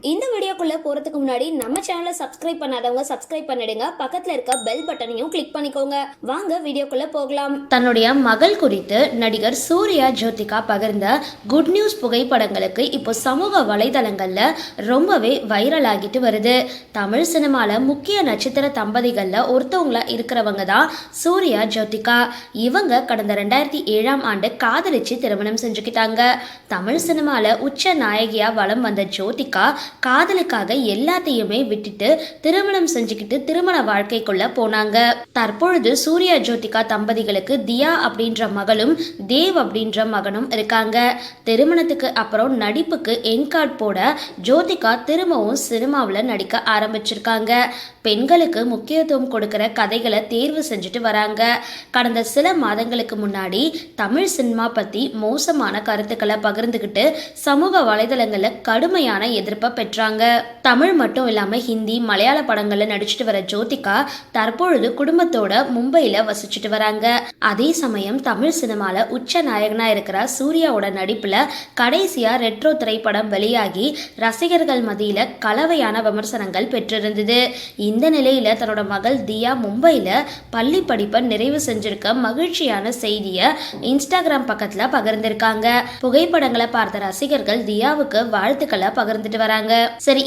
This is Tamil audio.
இந்த வீடியோக்குள்ளே போறதுக்கு முன்னாடி நம்ம சேனலை சப்ஸ்கிரைப் பண்ணாதவங்க சப்ஸ்கிரைப் பண்ணிடுங்க. பக்கத்தில் இருக்க பெல் பட்டனையும் கிளிக் பண்ணிக்கோங்க. வாங்க வீடியோக்குள்ளே போகலாம். தன்னுடைய மகள் குறித்து நடிகர் சூர்யா ஜோதிகா பகிர்ந்த குட் நியூஸ் புகைப்படங்களுக்கு இப்போ சமூக வலைதளங்களில் ரொம்பவே வைரல் ஆகிட்டு வருது. தமிழ் சினிமாவில் முக்கிய நட்சத்திர தம்பதிகளில் ஒருத்தவங்கள இருக்கிறவங்க தான் சூர்யா ஜோதிகா. இவங்க கடந்த ரெண்டாயிரத்தி ஏழாம் ஆண்டு காதலிச்சு திருமணம் செஞ்சுக்கிட்டாங்க. தமிழ் சினிமாவில் உச்ச நாயகியாக வலம் வந்த ஜோதிகா காதலுக்காக எல்லாத்தையுமே விட்டுட்டு திருமணம் செஞ்சுக்கிட்டு திருமண வாழ்க்கைக்குள்ள போனாங்க. தற்பொழுது சூர்யா ஜோதிகா தம்பதிகளுக்கு தியா அப்படின்ற மகளும் தேவ் அப்படின்ற மகனும் இருக்காங்க. திருமணத்துக்கு அப்புறம் நடிப்புக்கு என்கார்ட் போட ஜோதிகா திரும்பவும் சினிமாவில் நடிக்க ஆரம்பிச்சிருக்காங்க. பெண்களுக்கு முக்கியத்துவம் கொடுக்கிற கதைகளை தேர்வு செஞ்சுட்டு வராங்க. கடந்த சில மாதங்களுக்கு முன்னாடி தமிழ் சினிமா பத்தி மோசமான கருத்துக்களை பகிர்ந்துக்கிட்டு சமூக வலைதளங்களில் கடுமையான எதிர்ப்பை பெற்றாங்க. தமிழ் மட்டும் இல்லாமல் ஹிந்தி மலையாள படங்களில் நடிச்சிட்டு வர ஜோதிகா தற்பொழுது குடும்பத்தோட மும்பையில் வசிச்சுட்டு வராங்க. அதே சமயம் தமிழ் சினிமாவில் உச்ச நாயகனாக இருக்கிற சூர்யாவோட நடிப்பில் கடைசியாக ரெட்ரோ திரைப்படம் வெளியாகி ரசிகர்கள் மத்தியில் கலவையான விமர்சனங்கள் பெற்றிருந்தது. இந்த நிலையில் தன்னோட மகள் தியா மும்பையில் பள்ளி படிப்பை நிறைவு செஞ்சிருக்க மகிழ்ச்சியான செய்தியை இன்ஸ்டாகிராம் பக்கத்தில் பகிர்ந்திருக்காங்க. புகைப்படங்களை பார்த்த ரசிகர்கள் தியாவுக்கு வாழ்த்துக்களை பகிர்ந்துட்டு வராங்க. சரி